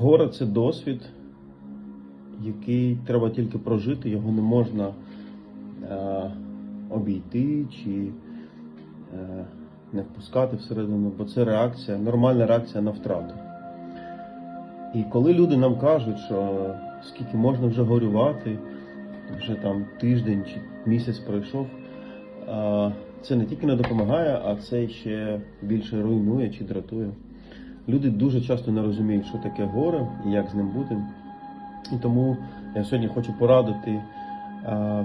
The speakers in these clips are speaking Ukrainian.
Горе це досвід, який треба тільки прожити, його не можна е, обійти чи е, не впускати всередину, бо це реакція, нормальна реакція на втрату. І коли люди нам кажуть, що скільки можна вже горювати, вже там тиждень чи місяць пройшов, а, це не тільки не допомагає, а це ще більше руйнує чи дратує. Люди дуже часто не розуміють, що таке горе і як з ним бути. І тому я сьогодні хочу порадити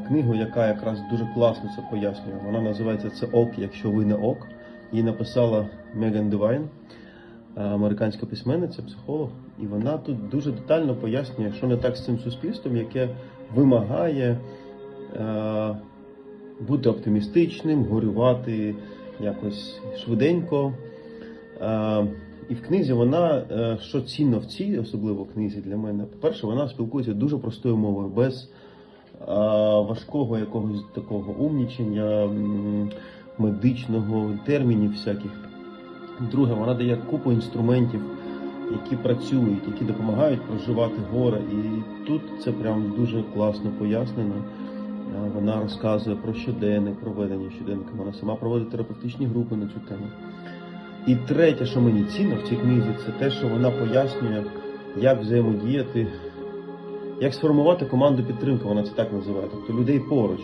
книгу, яка якраз дуже класно це пояснює. Вона називається Це ок, якщо ви не ок. Її написала Меган Девайн, американська письменниця, психолог. І вона тут дуже детально пояснює, що не так з цим суспільством, яке вимагає бути оптимістичним, горювати якось швиденько. І в книзі вона, е, що цінно в цій, особливо книзі для мене, по-перше, вона спілкується дуже простою мовою, без е, важкого якогось такого умнічення, медичного термінів всяких. Друге, вона дає купу інструментів, які працюють, які допомагають проживати горе. І тут це прям дуже класно пояснено. Е, Вона розказує про щоденник, про ведення щоденника. Вона сама проводить терапевтичні групи на цю тему. І третє, що мені цінно в цій книзі, це те, що вона пояснює, як взаємодіяти, як сформувати команду підтримки, вона це так називає, тобто людей поруч.